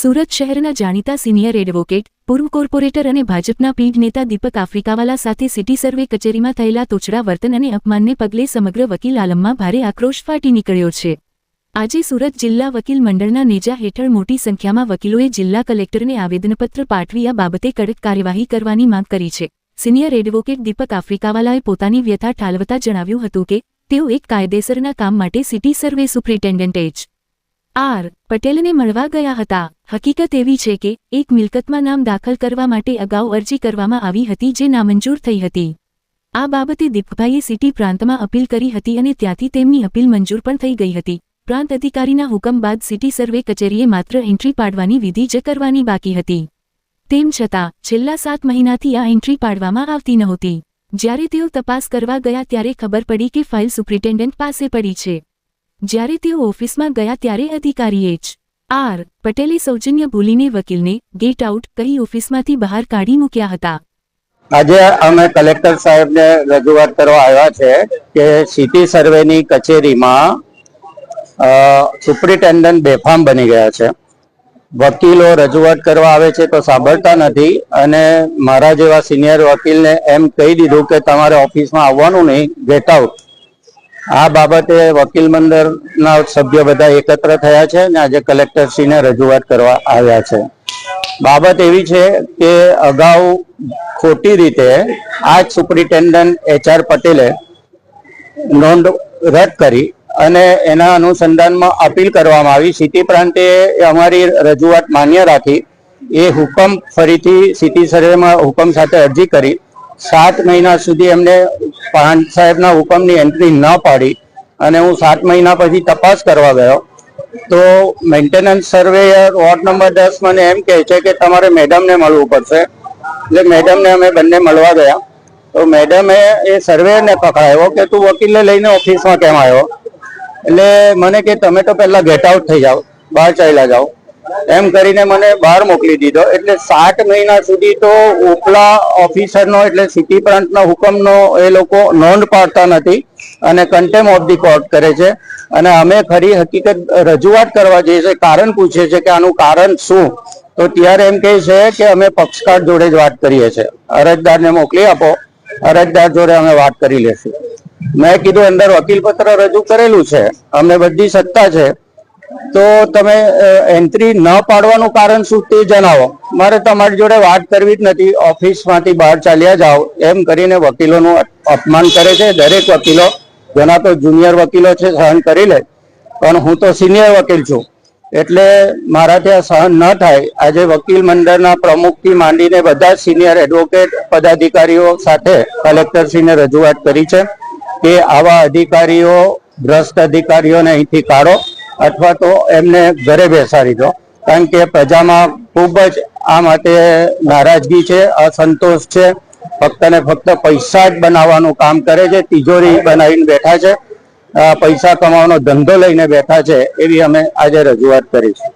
સુરત શહેરના જાણીતા senior advocate, પૂર્વ કોર્પોરેટર અને ભાજપના પીઢ નેતા દીપક આફ્રિકાવાલા સાથે સિટી સર્વે કચેરીમાં થયેલા તોછડા વર્તન અને અપમાનને પગલે સમગ્ર વકીલ આલમમાં ભારે આક્રોશ ફાટી નીકળ્યો છે. આજે સુરત જિલ્લા વકીલ મંડળના નેજા હેઠળ મોટી સંખ્યામાં વકીલોએ જિલ્લા કલેક્ટરને આવેદનપત્ર પાઠવી આ બાબતે કડક કાર્યવાહી કરવાની માંગ કરી છે. સિનિયર એડવોકેટ દીપક આફ્રિકાવાલાએ પોતાની વ્યથા ઠાલવતા જણાવ્યું હતું કે, તેઓ એક કાયદેસરના કામ માટે city survey superintendent H R, પટેલને મળવા ગયા હતા. હકીકત એવી છે કે, એક મિલકતમાં નામ દાખલ કરવા માટે અગાઉ અરજી કરવામાં આવી હતી જે નામંજૂર થઈ હતી. આ બાબતે દીપભાઈએ સિટી પ્રાંતમાં અપીલ કરી હતી અને ત્યાંથી તેમની અપીલ મંજૂર પણ થઈ ગઈ હતી. પ્રાંત અધિકારીના હુકમ બાદ સિટી સર્વે કચેરીએ માત્ર એન્ટ્રી પાડવાની વિધિ જ કરવાની બાકી હતી. તેમ છતાં, છેલ્લા સાત મહિનાથી આ એન્ટ્રી પાડવામાં આવતી નહોતી. જ્યારે તેઓ તપાસ કરવા ગયા ત્યારે ખબર પડી કે ફાઇલ સુપ્રિન્ટેન્ડન્ટ પાસે પડી છે. જ્યારે તેઓ ઓફિસમાં ગયા ત્યારે અધિકારીએ જ આર. પટેલે સૌજન્ય ભૂલીને વકીલને ગેટ આઉટ કહી ઓફિસમાંથી બહાર કાઢી મૂક્યા હતા. આજે અમે કલેક્ટર સાહેબને રજૂઆત કરવા આવ્યા છે કે સિટી સર્વેની કચેરીમાં સુપ્રિન્ટેન્ડન્ટ બેફામ બની ગયા છે. વકીલો રજૂઆત કરવા આવે છે તો સાંભળતા નથી અને મારા જેવા સિનિયર વકીલને એમ કહી દીધું કે તમારે ઓફિસમાં આવવાનું નહીં, ગેટ આઉટ. આ બાબતે વકીલ મંડળના સભ્ય બધા એકત્ર થયા છે અને આજે કલેક્ટરશ્રીને રજૂઆત કરવા આવ્યા છે. બાબત એવી છે કે અગાઉ ખોટી રીતે આ સુપ્રિન્ટેન્ડન્ટ એચઆર પટેલે નોંધ રદ કરી અને એના અનુસંધાનમાં અપીલ કરવામાં આવી. સિટી પ્રાંતે અમારી રજૂઆત માન્ય રાખી. એ હુકમ ફરીથી સિટી સર્વેમાં હુકમ સાથે અરજી કરી. સાત મહિના સુધી એમને પાંચ સાહેબના હુકમની એન્ટ્રી ન પાડી અને હું સાત મહિના પછી તપાસ કરવા ગયો. તો મેન્ટેનન્સ સર્વેયર વોર્ડ નંબર દસ મને એમ કહે છે કે તમારે મેડમને મળવું પડશે. એટલે મેડમને અમે બંને મળવા ગયા. તો મેડમે એ સર્વેયરને પકડાયો કે તું વકીલને લઈને ઓફિસમાં કેમ આવ્યો? એટલે મને કે તમે તો પહેલાં ગેટ આઉટ થઈ જાઓ, બહાર ચાલ્યા જાઓ. એમ કરીને મને બહાર મોકલી દીધો. એટલે સાત મહિના સુધી તો ઉપલા ઓફિસરનો એટલે સિટી પ્રાંતના હુકમનો એ લોકો નોંધ પાડતા નથી અને કન્ટેમ ઓફ ધી કોર્ટ કરે છે. અને અમે ખરી હકીકત રજૂઆત કરવા જઈએ છીએ. કારણ પૂછે છે કે આનું કારણ શું? તો ત્યારે એમ કહે છે કે અમે પક્ષકાર જોડે જ વાત કરીએ છીએ. અરજદારને મોકલી આપો. અરજદાર જોડે અમે વાત કરી લેશું. મેં કીધું અંદર વકીલ પત્ર રજૂ કરેલું છે. અમને બધી સત્તા છે. તો તમે એન્ટ્રી ન પાડવાનું કારણ શું તે જણાવો. મારે તમારી જોડે વાત કરવી જ નથી. ઓફિસમાંથી બહાર ચાલ્યા જાઓ. એમ કરીને વકીલોનું અપમાન કરે છે. દરેક વકીલો, ઘણા તો જુનિયર વકીલો છે, સહન કરી લે. પણ હું તો સિનિયર વકીલ છું. એટલે મારાથી આ સહન ન થાય. આજે વકીલ મંડળના પ્રમુખથી માંડીને બધા સિનિયર એડવોકેટ પદાધિકારીઓ સાથે કલેક્ટરશ્રીને રજૂઆત કરી છે કે આવા અધિકારીઓ, ભ્રષ્ટ અધિકારીઓને અહીંથી કાઢો. અથવા તો એમને ઘરે બેસાડી દો. કારણ કે પ્રજામાં ખૂબ જ આ માટે નારાજગી છે, અસંતોષ છે. ફક્ત ને ફક્ત પૈસા જ બનાવવાનું કામ કરે છે, તિજોરી બનાવીને બેઠા છે. પૈસા કમાવાનો ધંધો લઈને બેઠા છે, એવી અમે આજે રજૂઆત કરી છે